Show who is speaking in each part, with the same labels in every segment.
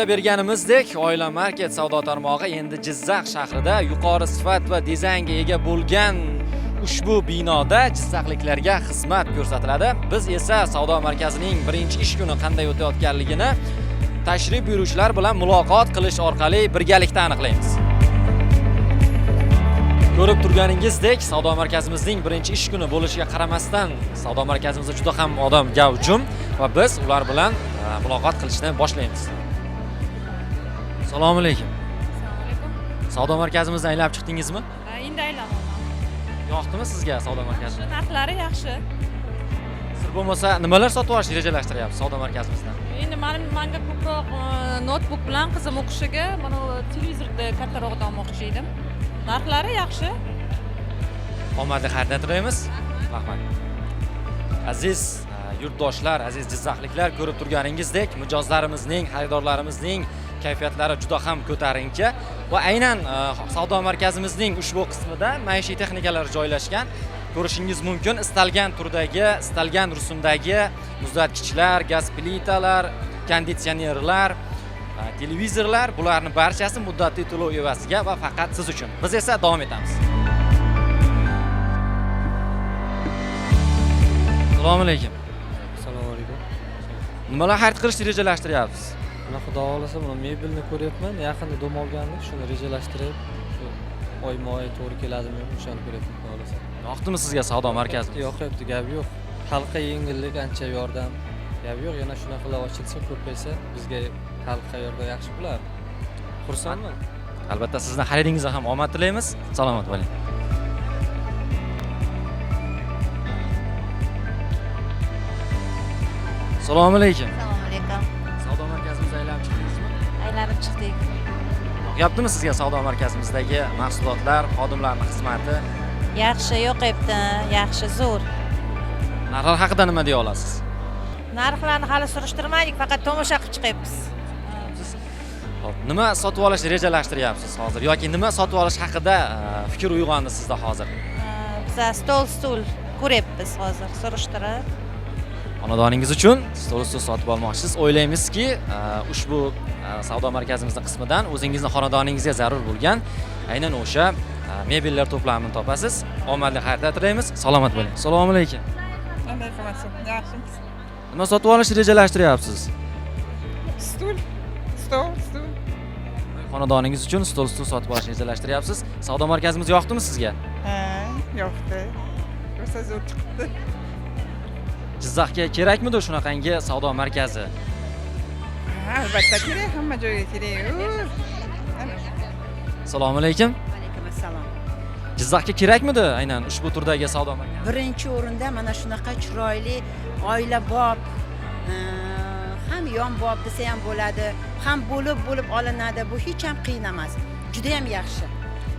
Speaker 1: Va'da berganimizdek, Oila Market savdo tarmog'i endi Jizzax shahrida yuqori sifat va dizaynga ega bo'lgan ushbu binoda jizzaxliklarga xizmat ko'rsatiladi. Biz esa savdo markazining birinchi ish kuni qanday o'tayotganligini tashrif buyuruvchilar bilan muloqot qilish orqali birgalikda aniqlaymiz. Ko'rib turganingizdek, savdo markazimizning birinchi ish kuni bo'lishiga qaramasdan, savdo markazimizda juda ham odam gavjum va biz ular bilan e, muloqot qilishni boshlaymiz. Assalomu alaykum.
Speaker 2: Assalomu alaykum.
Speaker 1: Savdo markazimizni aylab chiqdingizmi?
Speaker 2: Endi aylanaman.
Speaker 1: Yoqdimi sizga savdo markazi?
Speaker 2: Shu narxlari yaxshi.
Speaker 1: Siz bo'lmasa nimalar sotib olishni rejalashtiryapsiz savdo markazimizda?
Speaker 2: Endi mani manga ko'proq e, notebook bilan qizim o'qishiga mana televizorda kattarog'idan olmoqchi edim. Narxlari yaxshi.
Speaker 1: Omadli xaridlar tilaymiz. Rahmat. Aziz e, yurtdoshlar, aziz jizzaxliklar ko'rib turganingizdek, mijozlarimizning, xaridorlarimizning kayfiyatlari juda ham ko'tarinki va aynan e, savdo markazimizning ushbu qismida maishiy texnikalar joylashgan. Ko'rishingiz mumkin istalgan turdagi, istalgan rusumdagi muzlatgichlar, gaz plitalar, konditsionerlar, e, televizorlar bularni barchasi muddatli to'lov evaziga va faqat siz uchun. Biz esa davom etamiz. Assalomu alaykum.
Speaker 3: assalomu alaykum
Speaker 1: Nimalar xarid qilishni rejalashtiryapsiz?
Speaker 3: Xudo xohlasa mana mebelni ko'ryapman yaqinda dom olgandik shuni rejalashtirib shu oyma oy to'g'ri keladimi o'shani ko'ryapman xudo xohlasa
Speaker 1: Yoqdimi sizga savdo markazi?
Speaker 3: yoqyapti gap yo'q xalqqa yengillik ancha yordam gap yo'q yana shunaqalar ochilsa ko'paysa bizga xalqqa yordam yaxshi bo'lardi xursandman
Speaker 1: Albatta sizni xaridingizga ham omad tilaymiz. Salomat bo'ling. Assalomu alaykum.
Speaker 4: Chiqdik.
Speaker 1: Yoqyaptimi sizga savdo markazimizdagi mahsulotlar, xodimlarning xizmati?
Speaker 4: Yaxshi yo'qyapti, yaxshi zo'r.
Speaker 1: Narxlar haqida nima deya olasiz?
Speaker 4: Narxlarni hali surishtirmadik, faqat tomosha qilib chiqyapmiz.
Speaker 1: Hop, nima sotib olishni rejalashtiryapsiz hozir yoki nima sotib olish haqida e, fikr uyg'ondi sizda hozir?
Speaker 4: Biza stol stul ko'ryapmiz hozir surishtirib.
Speaker 1: Xonadoningiz uchun stol stul sotib olmoqchisiz. O'ylaymizki, e, ushbu e, savdo markazimizning qismidan o'zingizni xonadoningizga zarur bo'lgan aynan o'sha e, mebellar to'plamini topasiz. Omadli xaridlar tilaymiz. Salomat bo'ling. Assalomu alaykum.
Speaker 5: alaykum assalom yaxshimisiz
Speaker 1: Nima sotib olishni rejalashtiryapsiz?
Speaker 5: stul stol stul
Speaker 1: Xonadoningiz uchun stol stul sotib olishni rejalashtiryapsiz. Savdo markazimiz yoqdimi sizga?
Speaker 5: ha yoqdi rosa zo'r chiqibdi
Speaker 1: Jizzaxga kerakmidi shunaqangi savdo markazi?
Speaker 5: albatta kerak hamma joyga kerak.
Speaker 1: Assalomu alaykum.
Speaker 6: alaykum assalom
Speaker 1: Jizzaxga kerakmidi aynan ushbu turdagi savdo markazi?
Speaker 6: birinchi o'rinda mana shunaqa chiroyli oilabop ham yonbop desa ham bo'ladi ham bo'lib bo'lib olinadi bu hech ham qiyin emas juda ham yaxshi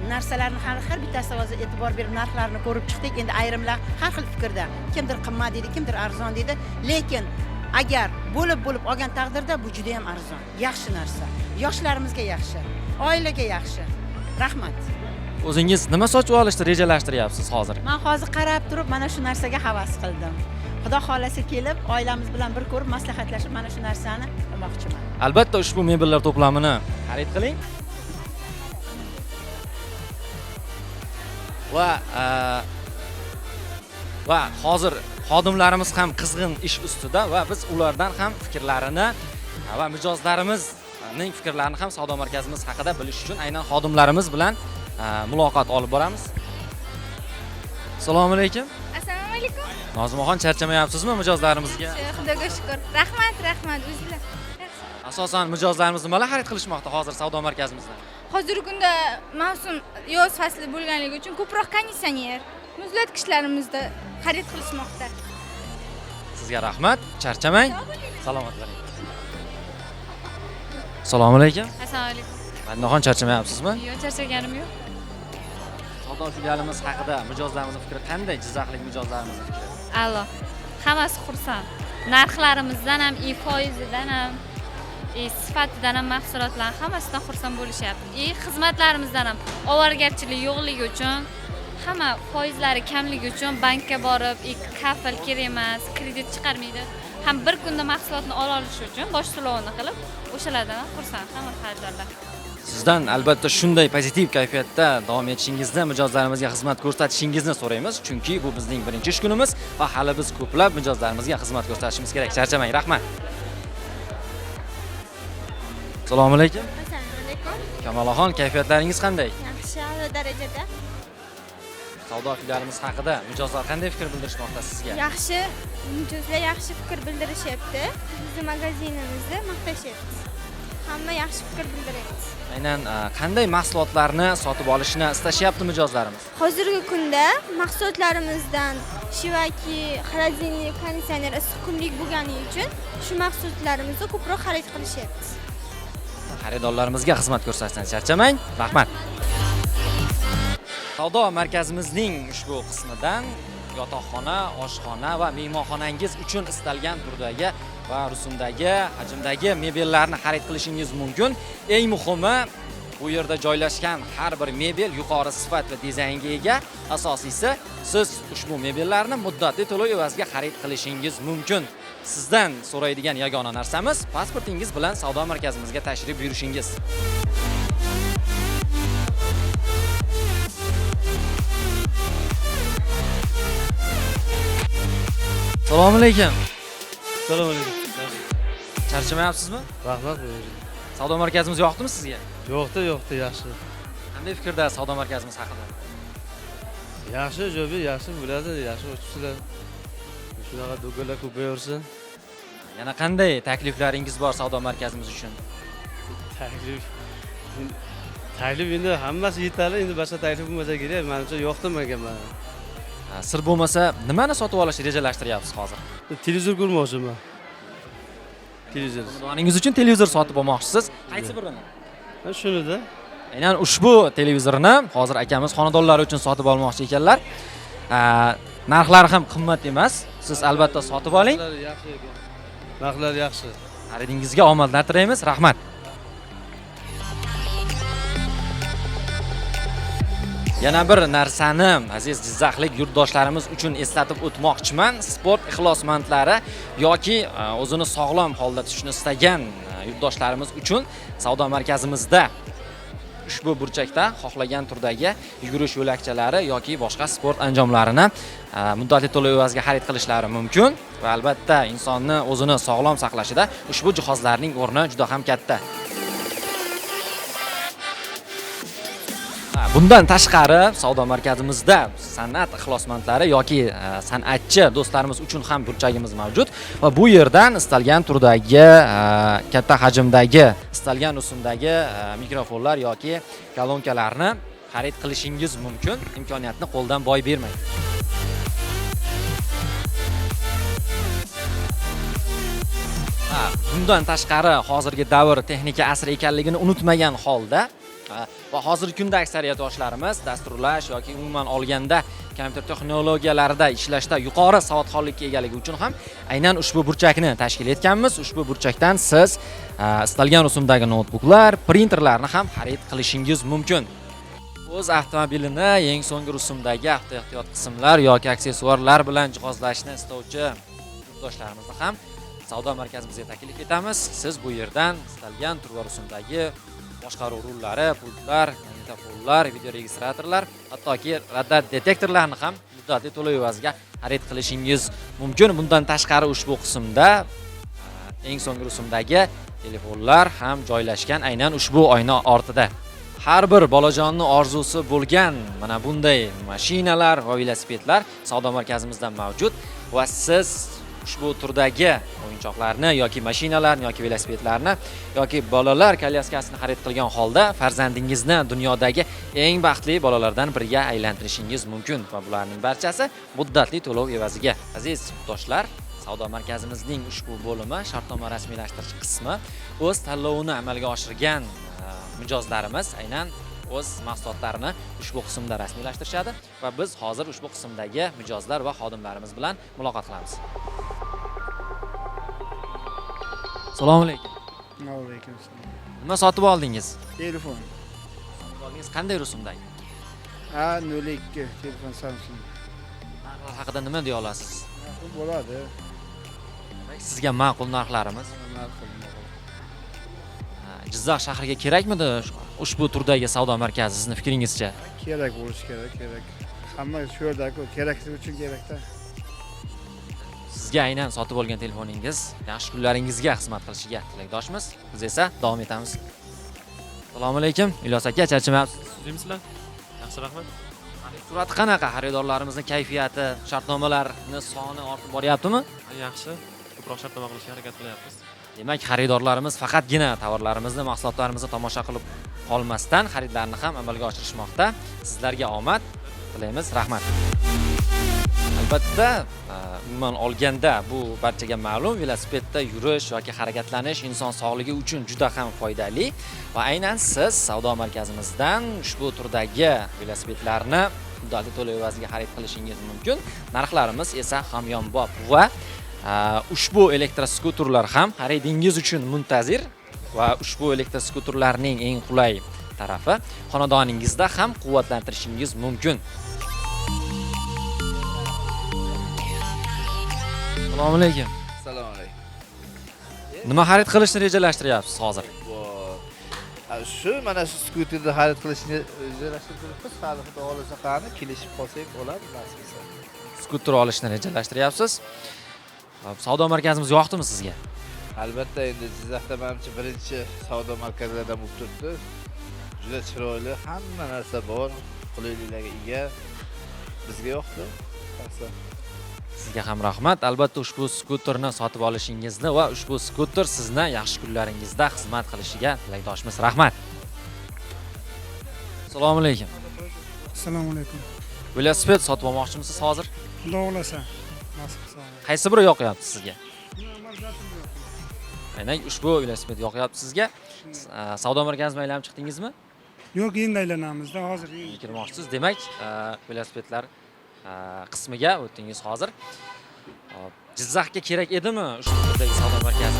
Speaker 6: narsalarni har har bittasiga hozir e'tibor berib narxlarini ko'rib chiqdik. Endi ayrimlar har xil fikrda kimdir qimmat deydi kimdir arzon deydi. Lekin agar bo'lib bo'lib olgan taqdirda bu juda ham arzon yaxshi narsa. Yoshlarimizga yaxshi oilaga yaxshi. Rahmat.
Speaker 1: O'zingiz nima sotib olishni rejalashtiryapsiz hozir?
Speaker 6: man hozir qarab turib mana shu narsaga havas qildim. Xudo xohlasa kelib oilamiz bilan bir ko'rib maslahatlashib mana shu narsani olmoqchiman
Speaker 1: Albatta ushbu mebellar to'plamini xarid qiling. Va a, va hozir xodimlarimiz ham qizg'in ish ustida va biz ulardan ham fikrlarini a, va mijozlarimizning fikrlarini ham savdo markazimiz haqida bilish uchun aynan xodimlarimiz bilan a, muloqot olib boramiz. Assalomu alaykum.
Speaker 7: assalomu alaykum
Speaker 1: Nozimaxon charchamayapsizmi mijozlarimizga?
Speaker 7: xudoga shukur rahmat rahmat o'zinglar
Speaker 1: Asosan mijozlarimiz nimalar xarid qilishmoqda hozir savdo markazimizda?
Speaker 7: Hozirgi kunda mavsum yoz fasli bo'lganligi uchun ko'proq konditsioner muzlatgichlarimizni xarid qilishmoqda
Speaker 1: Sizga rahmat. Charchamang. Salomat bo'ling. Assalomu alaykum.
Speaker 2: Assalomu alaykum.
Speaker 1: Madinaxon charchamayapsizmi?
Speaker 2: Yo'q, charchaganim yo'q.
Speaker 1: Savdo filialimiz haqida mijozlarimizning fikri qanday? Jizzaxlik mijozlarimizning fikri.
Speaker 2: A'lo. Hammasi xursand. Narxlarimizdan ham, i foizidan ham, i sifatidan ham mahsulotlarni hammasidan xursand bo'lishyapti. и xizmatlarimizdan ham. Ovoragarchilik yo'qligi uchun
Speaker 8: hamma foizlari kamligi uchun bankka borib и kafil kerak emas kredit chiqarmaydi. Ham bir kunda mahsulotni ola olish uchun bosh to'lovini qilib o'shalardan ham xursand hamma xaridorlar.
Speaker 1: Sizdan albatta shunday pozitiv kayfiyatda davom etishingizni mijozlarimizga xizmat ko'rsatishingizni so'raymiz. Chunki bu bizning birinchi ish kunimiz va hali biz ko'plab mijozlarimizga xizmat ko'rsatishimiz kerak. Charchamang rahmat. Assalomu alaykum.
Speaker 7: Assalomu alaykum.
Speaker 1: Kamolaxon kayfiyatlaringiz qanday?
Speaker 7: Yaxshi darajada.
Speaker 1: Savdo filialimiz haqida mijozlar qanday fikr bildirishmoqda sizga?
Speaker 7: Yaxshi mijozlar yaxshi fikr bildirishyapti. Bizni magazinimizni maqtashyapti. Hamma yaxshi fikr bildiryapti.
Speaker 1: Aynan qanday mahsulotlarni sotib olishni istashyapti mijozlarimiz?
Speaker 7: Hozirgi kunda mahsulotlarimizdan shivaki xolodilnik konditsioner issiqkumlik bo'lgani uchun shu mahsulotlarimizni ko'proq xarid qilishyapti
Speaker 1: xaridorlarimizga xizmat ko'rsatishdan charchamang. Rahmat. Savdo markazimizning ushbu qismidan yotoqxona oshxona va mehmonxonangiz uchun istalgan turdagi va rusumdagi hajmdagi mebellarni xarid qilishingiz mumkin. Eng muhimi bu yerda joylashgan har bir mebel yuqori sifat va dizaynga ega asosiysi siz ushbu mebellarni muddatli to'lov evaziga xarid qilishingiz mumkin. Sizdan so'raydigan yagona narsamiz pasportingiz bilan savdo markazimizga tashrif buyurishingiz. Assalomu alaykum.
Speaker 3: Assalomu alaykum.
Speaker 1: Charchamayapsizmi?
Speaker 3: Rahmat
Speaker 1: savdo markazimiz yoqdimi sizga?
Speaker 3: Yo'qda yo'qda yaxshi.
Speaker 1: Qanday fikrda savdo markazimiz haqida?
Speaker 3: Yaxshi joyi yaxshi bo'ladi yaxshi ochibsizlar shunaqa do'konlar ko'payaversin.
Speaker 1: Yana qanday takliflaringiz bor savdo markazimiz uchun?
Speaker 3: Taklif. Taklif endi hammasi yetarli endi boshqa taklif bo'lmasa kerak manimcha yoqdi menga mana?
Speaker 1: Sir bo'lmasa nimani sotib olishni rejalashtiryapsiz hozir?
Speaker 3: Televizor ko'rmoqchiman televizor.
Speaker 1: Xonadоningiz uchun televizor sotib olmoqchisiz. Qaysi birini?
Speaker 3: Shunida.
Speaker 1: Aynan ushbu televizorni hozir akamiz xonadonlari uchun sotib olmoqchi ekanlar. Narxlari ham qimmat emas. Siz albatta sotib oling.
Speaker 3: Narxlar yaxshi
Speaker 1: xaridingizga omadlar tilaymiz rahmat yana bir narsani aziz jizzaxlik yurtdoshlarimiz uchun eslatib o'tmoqchiman. Sport ixlosmandlari yoki e, o'zini sog'lom holda tutishni istagan e, yurtdoshlarimiz uchun savdo markazimizda ushbu burchakda xohlagan turdagi yugurish yo'lakchalari yoki boshqa sport anjomlarini e, muddatli to'lov evaziga xarid qilishlari mumkin va albatta insonni o'zini sog'lom saqlashida ushbu jihozlarning o'rni juda ham katta. Bundan tashqari savdo markazimizda san'at ixlosmandlari yoki e, san'atchi do'stlarimiz uchun ham burchagimiz mavjud va bu yerdan istalgan turdagi e, katta hajmdagi istalgan rusumdagi e, mikrofonlar yoki kolonkalarni xarid qilishingiz mumkin. Imkoniyatni qo'ldan boy bermang. Ha, bundan tashqari hozirgi davr texnika asri ekanligini unutmagan holda va hozirgi kunda aksariyat yoshlarimiz dasturlash yoki umuman olganda kompyuter texnologiyalarida ishlashda yuqori savodxonlikka egaligi uchun ham aynan ushbu burchakni tashkil etganmiz. Ushbu burchakdan siz istalgan rusumdagi noutbuklar printerlarni ham xarid qilishingiz mumkin. O'z avtomobilini eng so'nggi rusumdagi avtoehtiyot qismlar yoki aksessuarlar bilan jihozlashni istovchi yurtdoshlarimizni ham savdo markazimizga taklif etamiz. Siz bu yerdan istalgan turva rusumdagi boshqaruv rullari pultlar magnitofonlar video registratorlar hattoki radar detektorlarni ham muddatli to'lov evaziga xarid qilishingiz mumkin. Bundan tashqari ushbu qismda e, eng so'nggi rusumdagi telefonlar ham joylashgan aynan ushbu oyna ortida. Har bir bolajonni orzusi bo'lgan mana bunday mashinalar va velosipedlar savdo markazimizda mavjud. Va siz ushbu turdagi o'yinchoqlarni yoki mashinalarni yoki velosipedlarni yoki bolalar kolyaskasini xarid qilgan holda farzandingizni dunyodagi eng baxtli bolalardan biriga aylantirishingiz mumkin. Va bularning barchasi muddatli to'lov evaziga aziz yurtdoshlar savdo markazimizning ushbu bo'limi shartnoma rasmiylashtirish qismi o'z tanlovini amalga oshirgan e, mijozlarimiz aynan o'z mahsulotlarini ushbu qismda rasmiylashtirishadi va biz hozir ushbu qismdagi mijozlar va xodimlarimiz bilan muloqot qilamiz. Assalomu alaykum.
Speaker 9: Alaykum assalom
Speaker 1: nima sotib oldingiz?
Speaker 9: Telefon.
Speaker 1: Sotib oldingiz qanday rusumdagi?
Speaker 9: Ha nol ikki telefon samsung.
Speaker 1: Narxlar haqida nima deya olasiz?
Speaker 9: Bo'ladi.
Speaker 1: Sizga ma'qul narxlarimiz. Ha, jizzax shahriga kerakmidi ushbu turdagi savdo markazi sizni fikringizcha
Speaker 9: kerak bo'lishi kerak kerak hamma shu yerdaku kerakligi uchun kerakda
Speaker 1: sizga aynan sotib olgan telefoningiz yaxshi kunlaringizga xizmat qilishiga tilakdoshmiz biz esa davom etamiz assalomu alaykum ilyos aka charchamayapsiz
Speaker 10: Sizlar? Yaxshi rahmat.
Speaker 1: surati qanaqa xaridorlarimizni kayfiyati shartnomalarni soni ortib boryaptimi
Speaker 10: Yaxshi. Ko'proq shartnoma qilishga harakat qilyapmiz.
Speaker 1: demak xaridorlarimiz faqatgina tovarlarimizni mahsulotlarimizni tomosha qilib qolmasdan xaridlarni ham amalga oshirishmoqda. Sizlarga omad tilaymiz. Rahmat. Albatta e, umuman olganda bu barchaga ma'lum velosipedda yurish yoki harakatlanish inson sog'ligi uchun juda ham foydali va aynan siz savdo markazimizdan ushbu turdagi velosipedlarni muddatli to'lov evaziga xarid qilishingiz mumkin. Narxlarimiz esa hamyonbop va e, ushbu elektroskuterlar ham xaridingiz uchun muntazir. Va ushbu elektroskuterlarning eng qulay tarafi xonadoningizda ham quvvatlantirishingiz mumkin assalomu alaykum
Speaker 11: Assalomu alaykum.
Speaker 1: nima xarid qilishni rejalashtiryapsiz hozir
Speaker 11: shu mana shu skuterni xarid qilishni rejalashtirib turibmiz. Hali xudo xohlasa qani kelishib qolsak bo'ladi nasib etsa.
Speaker 1: skuter olishni rejalashtiryapsiz savdo markazimiz yoqdimi sizga
Speaker 11: Albatta endi Jizzaxda menimcha birinchi savdo markazlaridan bo'lib turibdi. Juda chiroyli, hamma narsa bor, qulayliklarga ega. Bizga yoqdi. Shaxsan.
Speaker 1: sizga ham rahmat. Albatta ushbu skuterni sotib olishingizni va ushbu skuter sizni yaxshi kunlaringizda xizmat qilishiga tilakdoshmiz. Rahmat. Assalomu alaykum.
Speaker 9: Assalomu alaykum.
Speaker 1: Velosiped sotib olmoqchimisiz hozir?
Speaker 9: Xudo xohlasa. Nasib qilsa
Speaker 1: qaysi biri yoqyapti sizga aynan ushbu velosiped yoqyapti sizga savdo markazini aylanib chiqdingizmi
Speaker 9: yo'q endi aylanamizda hozir
Speaker 1: kirmoqchisiz demak velosipedlar qismiga o'tdingiz hozir jizzaxga kerak edimi ushbu turdagi savdo markazi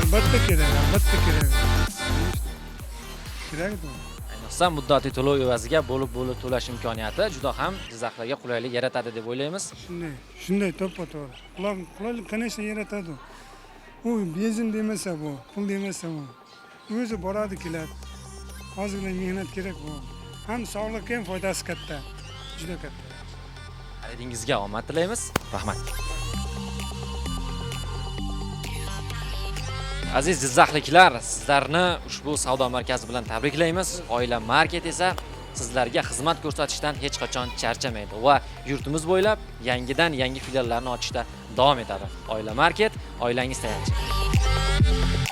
Speaker 9: albatta kerak albatta kerak kerak
Speaker 1: ayniqsa muddatli to'lov evaziga bo'lib bo'lib to'lash imkoniyati juda ham jizzaxlarga qulaylik yaratadi deb o'ylaymiz
Speaker 9: shunday shunday to'ppa to'g'ri qulaylik конечно yaratadi u benzin demasa bu pul demasa bu. O'zi boradi keladi ozgina mehnat kerak bu. Ham sog'liqqa ham foydasi katta juda katta.
Speaker 1: Xaridingizga omad tilaymiz rahmat aziz jizzaxliklar sizlarni ushbu savdo markazi bilan tabriklaymiz oila market esa sizlarga xizmat ko'rsatishdan hech qachon charchamaydi va yurtimiz bo'ylab yangidan yangi filiallarni ochishda davom etadi. Oila market oilangiz tayanchi